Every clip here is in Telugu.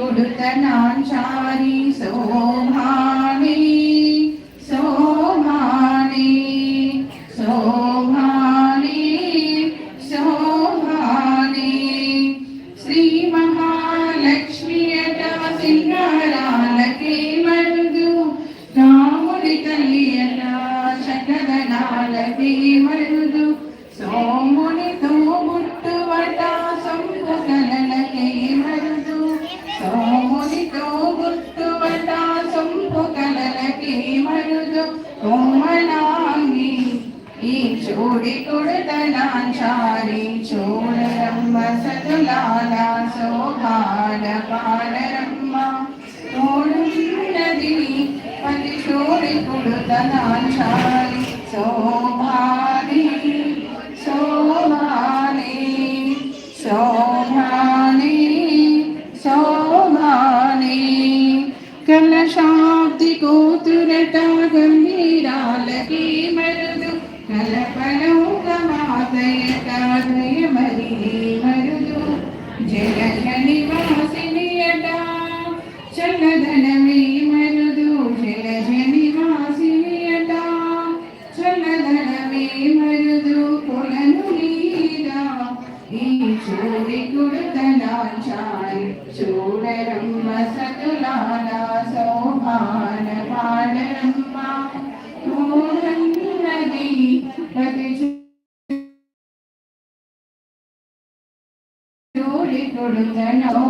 കൊടുത്ത നാൻ ചാരി സോ పాడరమ్మ తోడున్నది పది చోడి కొడుతనాచారి శోభా തൊഴുതനോ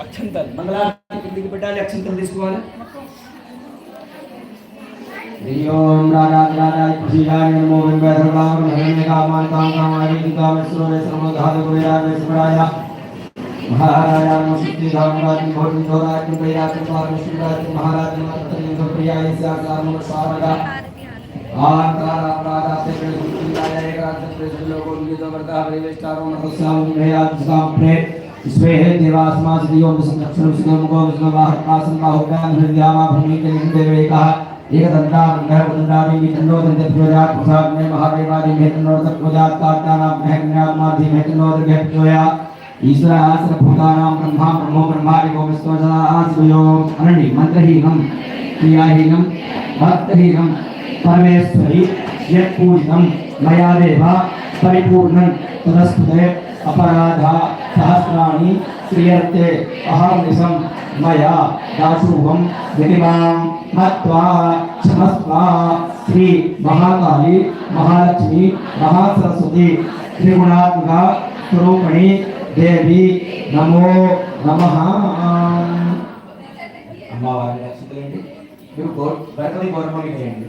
అక్షంతలు మంగళారతి కిందికి పెట్టాలి అక్షంతలు తీసుకోవాలి महाराजाम सिद्धिराम राज भोजन धोराज प्रयात पार शिवराज महाराज मात्र युग प्रियाय साम सारदा। आकारा प्रारा से प्रेम लाएगा से प्रेम लोगों की जबरदा परिवेष्टारों में तो साम में आज साम प्रेम। स्वे देवास्मा श्रीयोम संरक्षण विष्णुमुखो विष्णुवाहर आसन बाहुकान हृदयामा भूमि, के लिंग देवेका एक दंडा गह दंडारी भी तन्नो दंड प्रजात प्रसाद में महादेवादि में तन्नो दंड प्रजात काटाना महकन्या माधि में तन्नो दंड ईश्वरः सर्वभूतानां ब्रह्मा ब्रह्मो अनन्य परमेश्वरि मया परिपूर्णं, तदस्तुते, अपराधा, सहस्राणि अहर्निशं मया यदिमां मत्वा श्री महाकाली, महालक्ष्मी, महासरस्वती, त्रिगुणात्मका దేవి నమో నమ అమ్మవారి దర్శించండి మీరు భర్తని గౌరవం చేయండి.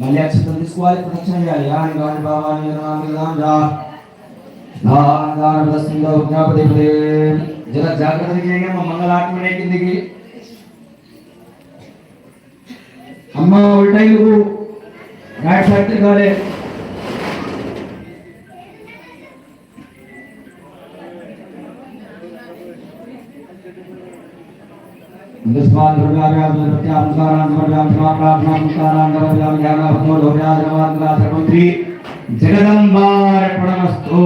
మళ్ళీ అక్షతం తీసుకోవాలి. ప్రదక్షిణ చేయాలి యాని గాని బాబాని రామిదాం రా. దాదాన దర్శనంలో జ్ఞాపతి జర జాగ్రత్త చేయండి. మా మంగళాత్మనే కిందికి. అమ్మ ఉల్టా ఇవ్వు రాయ్ ఫ్యాక్టరీ కాలే. निस्वान द्रव्याभ्याम प्रत्यानुसारां द्रव्याम समाप्तात्मानुसारां द्रव्याम ज्ञानाभमो लोभ्या द्रवांगला सर्वत्री जगदम्बार्पणमस्तु।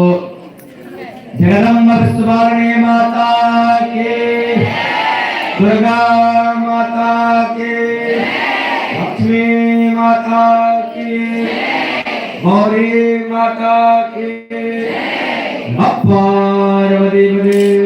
जगदम्ब सुवर्णे माता के। दुर्गा माता के। लक्ष्मी माता के। गौरी माता के। पार्वती देवी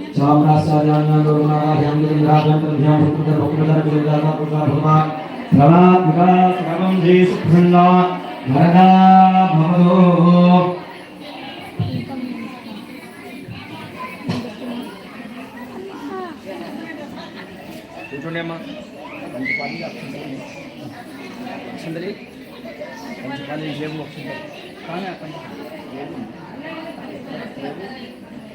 మంది కూర్చోండి రామరాసాయ గౌరవనారాయణ ఇంద్రాజంతం ధ్యాన పుత్ర భక్తుల విరదాన పుత్ర భగవా ప్రవాత్మిక క్రమం శ్రీ సుఖండ వరదా భవదో కూర్చోండి అమ్మా. మంచి పని వచ్చింది మంచి పని విషయం వచ్చింది కానీ అక్కడ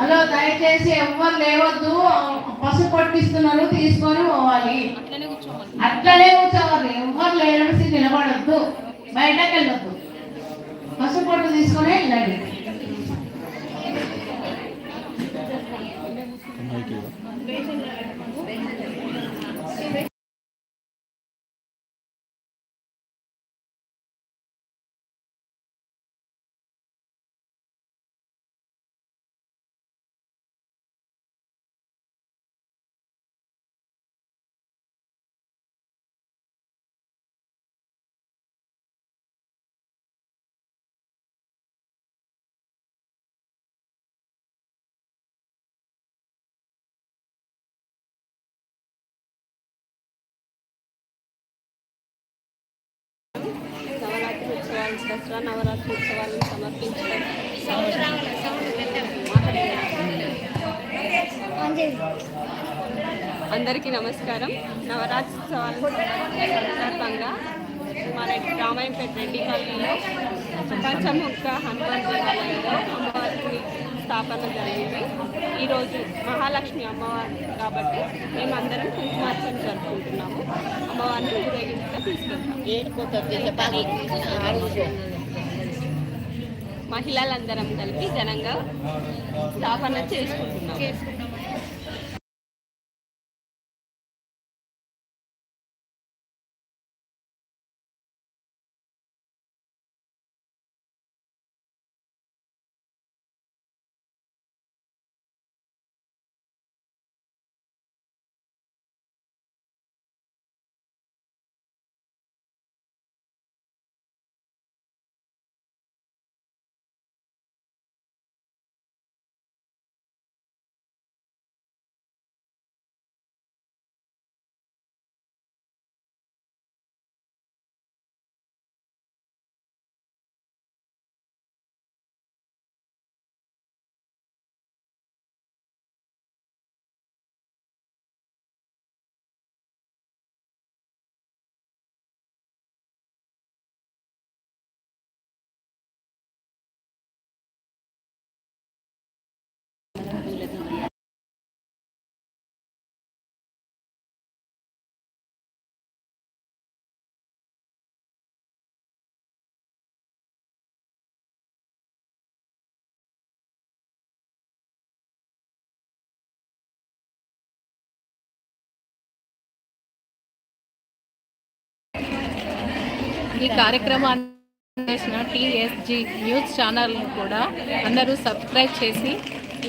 హలో దయచేసి ఎవ్వరు లేవద్దు. పసుపు పట్టిస్తున్నారు తీసుకొని పోవాలి. అట్లనే కూర్చోవాలి. ఎవ్వరు లేనసి నిలబడద్దు. బయటకు వెళ్ళొద్దు పసుపు పట్టు తీసుకొని వెళ్ళండి. నవరాత్రి దసరా నవరాత్రి ఉత్సవాలను సమర్పించడం. అందరికీ నమస్కారం. నవరాత్రి ఉత్సవాలు సందర్భంగా మన రామాయంపేట రెడ్డి కాలనీలో పంచముఖ హనుమాన్ దేవాలయంలో అమ్మవారికి స్థాపన జరిగింది. ఈరోజు మహాలక్ష్మి అమ్మవారు కాబట్టి మేమందరం కుంకుమార్చన జరుపుకుంటున్నాము. అమ్మవారిని ఊరేగింపుగా తీసుకెళ్తాం. మహిళలందరం కలిపి ఘనంగా స్థాపన చేసుకుంటున్నాం ఈ కార్యక్రమాన్ని చేసిన టీఎస్జి న్యూస్ ఛానల్ని కూడా అందరూ సబ్స్క్రైబ్ చేసి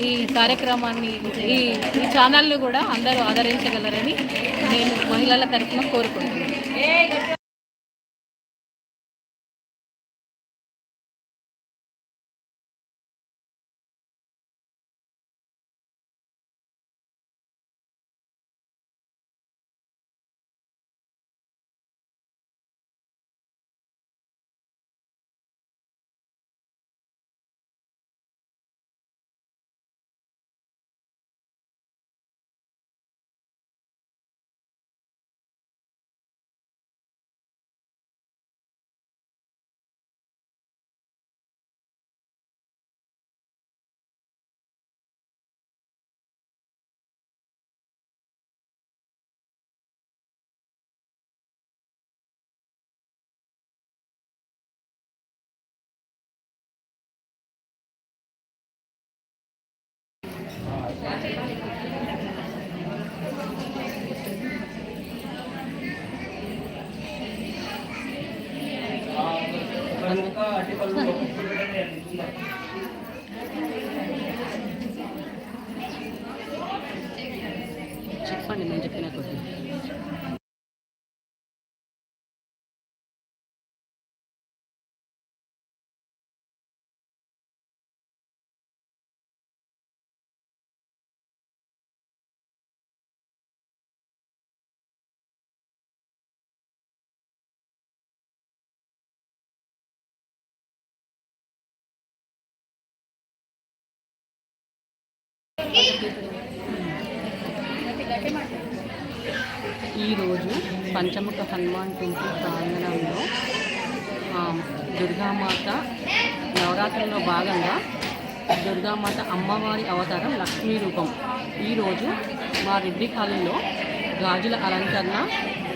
ఈ కార్యక్రమాన్ని ఈ ఈ ఛానల్ని కూడా అందరూ ఆదరించగలరని నేను మహిళల తరఫున కోరుకుంటున్నాను. ఈరోజు పంచముఖ హనుమాన్ టెంపుల్ ప్రాంగణంలో దుర్గామాత నవరాత్రుల్లో భాగంగా దుర్గామాత అమ్మవారి అవతారం లక్ష్మీ రూపం. ఈరోజు మా రెడ్డి కాలంలో గాజుల అలంకరణ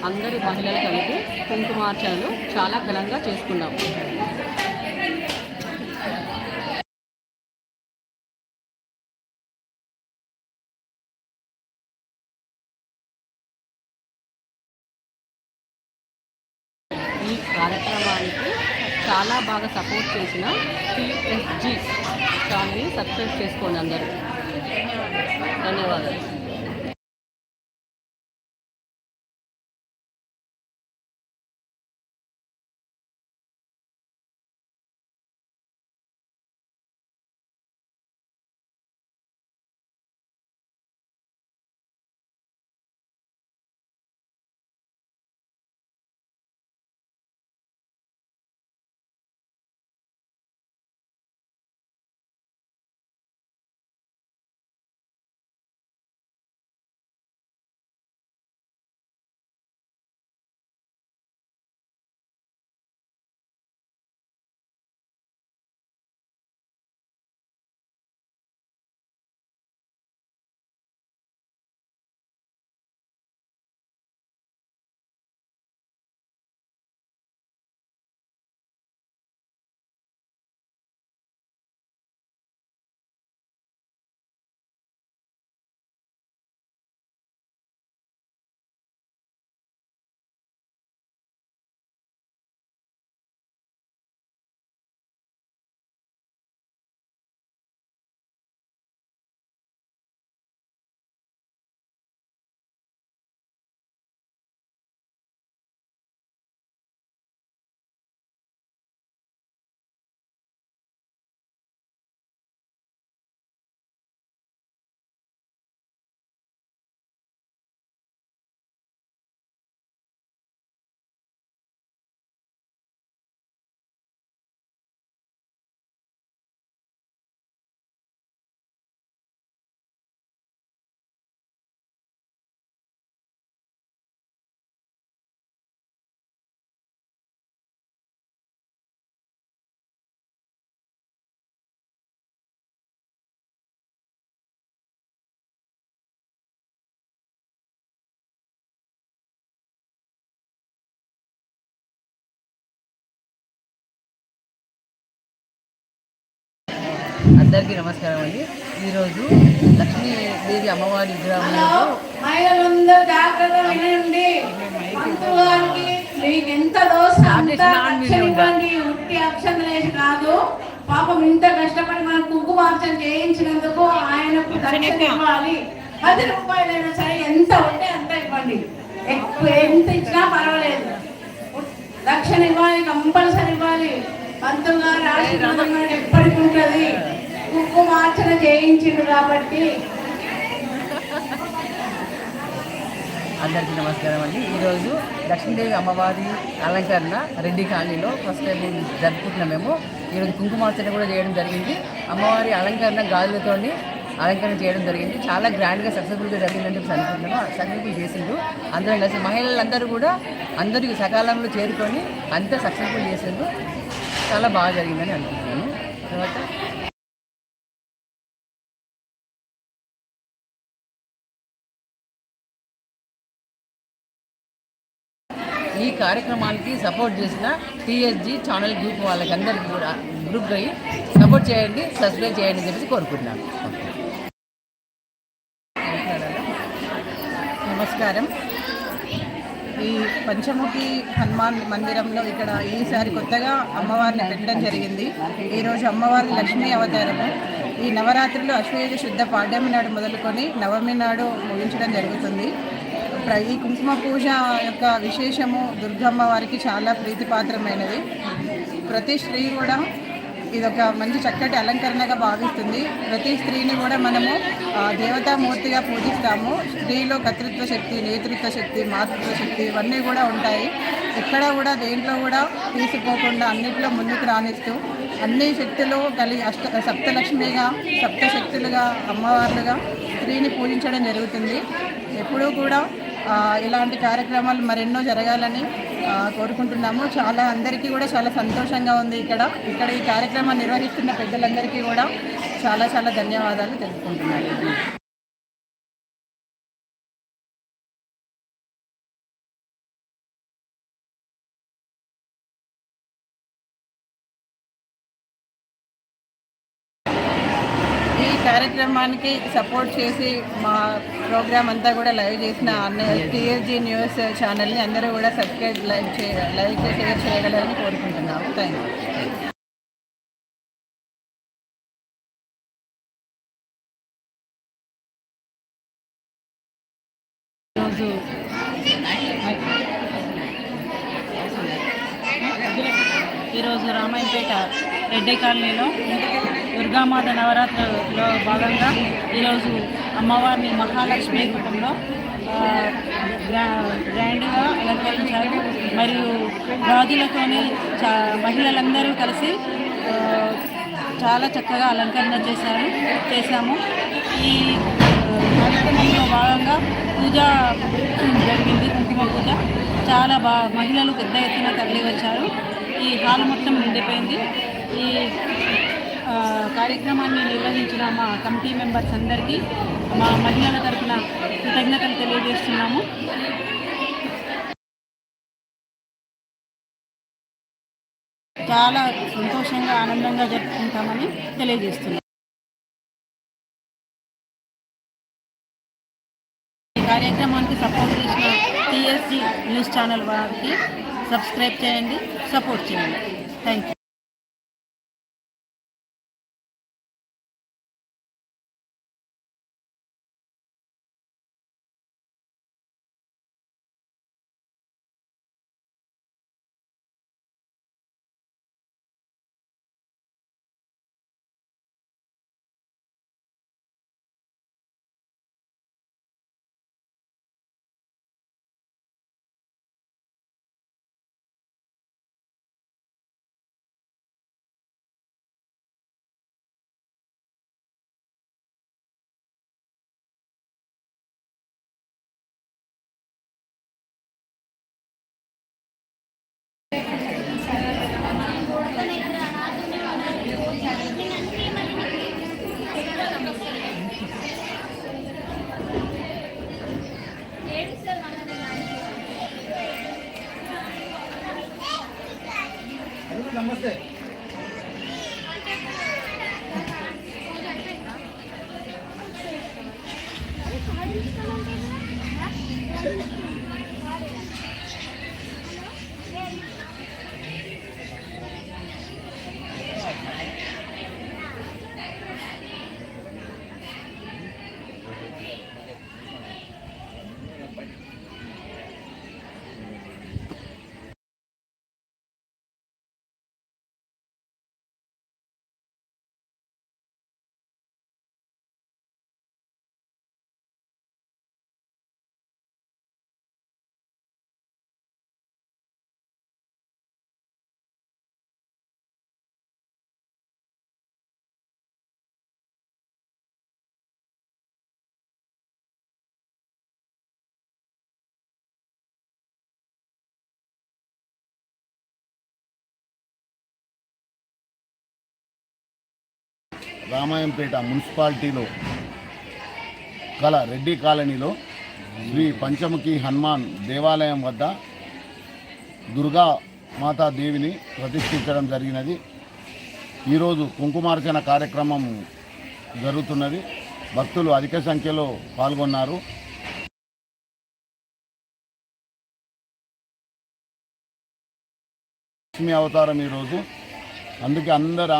అందరి మహిళలు కలిపి కుంకుమార్చనలు చాలా ఘనంగా చేసుకున్నాం. అందరికీ నమస్కారం అండి. ఈరోజు లక్ష్మీదేవి అమ్మవారి విగ్రహంలో కాదు. పాపం ఇంత కష్టపడి మనం కుంకుమార్చన చేయించినందుకు ఆయనకు దక్షిణ ఇవ్వాలి. పది రూపాయలైనా సరే ఎంత ఉంటే అంత ఇవ్వండి. ఎక్కువ ఎంత ఇచ్చినా పర్వాలేదు. దక్షిణ ఇవ్వాలి కంపల్సరీ ఇవ్వాలి. పంతులు గారు ఎప్పటికి ఉంటుంది కుంకుమార్చన చేయించిండు కాబట్టి. అందరికీ నమస్కారం అండి. ఈరోజు లక్ష్మీదేవి అమ్మవారి అలంకరణ రెడ్డి కాలనీలో ఫస్ట్ టైం జరుపుకుంటున్నాం మేము. ఈరోజు కుంకుమార్చన కూడా చేయడం జరిగింది. అమ్మవారి అలంకరణ గాజులతోని అలంకరణ చేయడం జరిగింది. చాలా గ్రాండ్గా సక్సెస్ఫుల్గా జరిగిందని చెప్పి అనుకుంటున్నాను. సక్సెస్ఫుల్ చేసిండు. అందరం కలిసి మహిళలందరూ కూడా అందరికీ సకాలంలో చేరుకొని అంతా సక్సెస్ఫుల్ చేసిండు. చాలా బాగా జరిగిందని అనుకుంటున్నాను. తర్వాత ఈ కార్యక్రమానికి సపోర్ట్ చేసిన టీఎస్జీ ఛానల్ గ్రూప్ వాళ్ళకి అందరికీ కూడా గ్రూప్ అయ్యి సపోర్ట్ చేయండి సబ్స్క్రైబ్ చేయండి అని చెప్పేసి కోరుకుంటున్నాను. నమస్కారం. ఈ పంచముఖి హనుమాన్ మందిరంలో ఇక్కడ ఈసారి కొత్తగా అమ్మవారిని పెట్టడం జరిగింది. ఈరోజు అమ్మవారి లక్ష్మీ అవతారము. ఈ నవరాత్రులు అశ్వయుజ శుద్ధ పాడ్యమి నాడు మొదలుకొని నవమి నాడు ముగించడం జరుగుతుంది. ప్ర- ఈ కుంకుమ పూజ యొక్క విశేషము దుర్గమ్మ వారికి చాలా ప్రీతిపాత్రమైనది. ప్రతి స్త్రీ కూడా ఇది ఒక మంచి చక్కటి అలంకరణగా భావిస్తుంది. ప్రతి స్త్రీని కూడా మనము దేవతామూర్తిగా పూజిస్తాము. స్త్రీలో కర్తృత్వ శక్తి నేతృత్వ శక్తి మాతృత్వ శక్తి ఇవన్నీ కూడా ఉంటాయి. ఎక్కడ కూడా దేంట్లో కూడా తీసిపోకుండా అన్నిట్లో ముందుకు రాణిస్తూ అన్ని శక్తులు కలిగి అష్ట సప్తలక్ష్మిగా సప్తశక్తులుగా అమ్మవార్లుగా స్త్రీని పూజించడం జరుగుతుంది. ఎప్పుడూ కూడా ఇలాంటి కార్యక్రమాలు మరెన్నో జరగాలని కోరుకుంటున్నాము. చాలా అందరికీ కూడా చాలా సంతోషంగా ఉంది ఇక్కడ. ఇక్కడ ఈ కార్యక్రమాన్ని నిర్వహిస్తున్న పెద్దలందరికీ కూడా చాలా చాలా ధన్యవాదాలు తెలుపుకుంటున్నాను ఈ కార్యక్రమానికి సపోర్ట్ చేసి మా ప్రోగ్రామ్ అంతా కూడా లైవ్ చేసిన అన్న టీఎస్జీ న్యూస్ ఛానల్ని అందరూ కూడా సబ్స్క్రైబ్ లైవ్ చే లైవ్ షేర్ చేయగలరని కోరుకుంటున్నాము. థ్యాంక్ యూ ఈరోజు ఈరోజు రామాయంపేట రెడ్డి కాలనీలో దుర్గామాత నవరాత్రులో భాగంగా ఈరోజు అమ్మవారిని మహాలక్ష్మి రూపంలో గ్రా గ్రాండ్గా అలంకరించారు. మరియు గాజులతోని చా మహిళలందరూ కలిసి చాలా చక్కగా అలంకరణ చేశారు చేశాము. ఈ కార్యక్రమంలో భాగంగా పూజ జరిగింది కుంకుమ పూజ. చాలా బా మహిళలు పెద్ద ఎత్తున తరలి వచ్చారు ఈ హాల్ మొత్తం నిండిపోయింది. ఈ కార్యక్రమాన్ని నిర్వహించిన మా కమిటీ మెంబర్స్ అందరికీ మా మహిళల తరఫున కృతజ్ఞతలు తెలియజేస్తున్నాము. చాలా సంతోషంగా ఆనందంగా జరుపుకుంటామని తెలియజేస్తున్నాం. ఈ కార్యక్రమానికి సపోర్ట్ చేసిన టీఎస్జీ న్యూస్ ఛానల్ వారికి సబ్స్క్రైబ్ చేయండి సపోర్ట్ చేయండి. థ్యాంక్ యూ రామాయంపేట మున్సిపాలిటీలో గల రెడ్డి కాలనీలో శ్రీ పంచముఖి హనుమాన్ దేవాలయం వద్ద దుర్గా మాతాదేవిని ప్రతిష్ఠించడం జరిగినది. ఈరోజు కుంకుమార్చన కార్యక్రమం జరుగుతున్నది. భక్తులు అధిక సంఖ్యలో పాల్గొన్నారు. లక్ష్మీ అవతారం ఈరోజు. అందుకే అందరు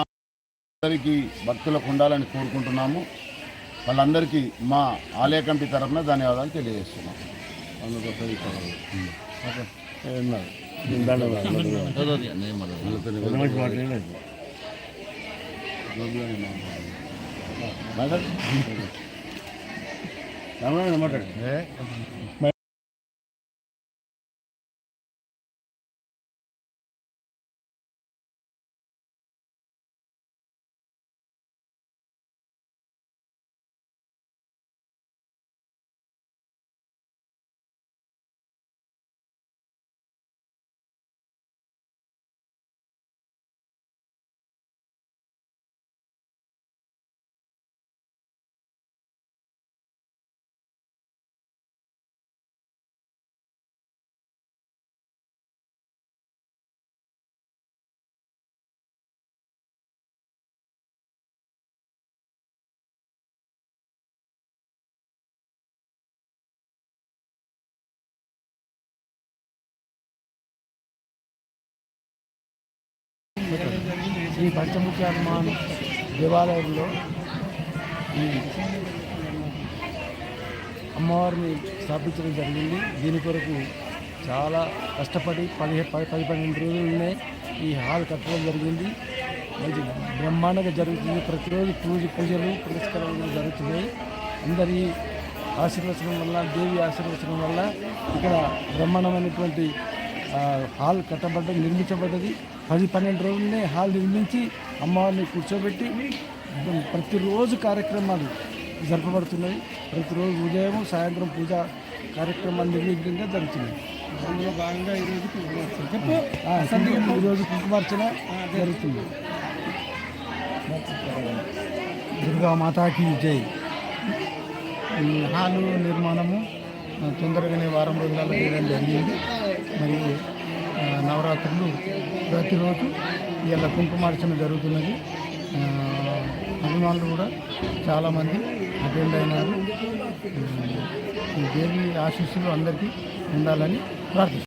అందరికీ భక్తులకు ఉండాలని కోరుకుంటున్నాము. వాళ్ళందరికీ మా ఆలయ కమిటీ తరఫున ధన్యవాదాలు తెలియజేస్తున్నాం. శ్రీ పంచముఖి హనుమాన్ దేవాలయంలో ఈ అమ్మవారిని స్థాపించడం జరిగింది. దీని కొరకు చాలా కష్టపడి పదిహే పది పది పన్నెండు రోజులు ఉన్నాయి ఈ హాల్ కట్టడం జరిగింది. మంచి బ్రహ్మాండంగా జరుగుతుంది. ప్రతిరోజు పూజ పూజలు పురస్కారాలు జరుగుతున్నాయి. అందరి ఆశీర్వచనం వల్ల దేవి ఆశీర్వచనం వల్ల ఇక్కడ బ్రహ్మాండమైనటువంటి హాల్ కట్టబడ్డ నిర్మించబడ్డది. పది పన్నెండు రోజులనే హాల్ నిర్మించి అమ్మవారిని కూర్చోబెట్టి ప్రతిరోజు కార్యక్రమాలు జరపబడుతున్నాయి ప్రతిరోజు ఉదయం సాయంత్రం పూజ కార్యక్రమాలు నిర్విఘ్నంగా జరుగుతున్నాయి. అందులో భాగంగా ఈరోజు కుంకుమార్చన. ఈరోజు కుంకుమార్చన జరుగుతుంది. దుర్గా మాతాకి జై. ఈ హాలు నిర్మాణము తొందరగానే వారం రోజులలో చేయడం జరిగింది. మరియు నవరాత్రులు ప్రతిరోజు ఇలా కుంకుమార్చన జరుగుతున్నది. అభిమానులు కూడా చాలామంది అటెండ్ అయినారు. ఈ దేవి ఆశీస్సులు అందరికీ ఉండాలని ప్రార్థిస్తున్నాను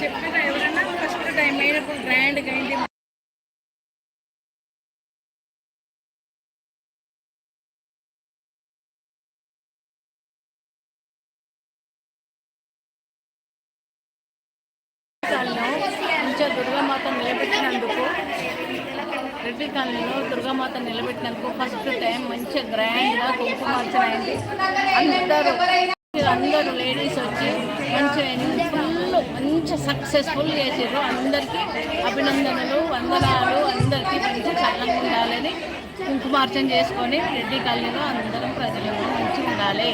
చెప్పిన ఎవరన్నా ఫస్ట్ టైం అయినప్పుడు గ్రాండ్గా అయింది మంచిగా దుర్గామాత నిలబెట్టినందుకు రెడ్డి కాలనీలో దుర్గామాత నిలబెట్టినందుకు ఫస్ట్ టైం మంచిగా గ్రాండ్గా కుంకుమార్చన అయింది. అందరూ అందరూ లేడీస్ వచ్చి మంచిగా ఫుల్ మంచి సక్సెస్ఫుల్ చేసారు అందరికీ అభినందనలు వందనాలు. అందరికీ మంచి చల్లగా ఉండాలని కుంకుమార్చన చేసుకొని రెడ్డి కాలనీలో అందరం ప్రజలు మంచిగా ఉండాలి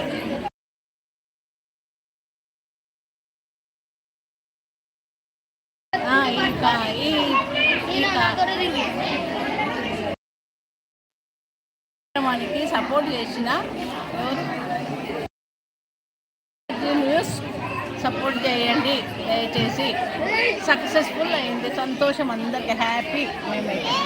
ఆ, ఈ కా- ఈ ఈ కా- దానికి సపోర్ట్ చేసిన న్యూస్ సపోర్ట్ చేయండి దయచేసి. సక్సెస్ఫుల్ అయింది సంతోషం అందరికి హ్యాపీ మేమైతే.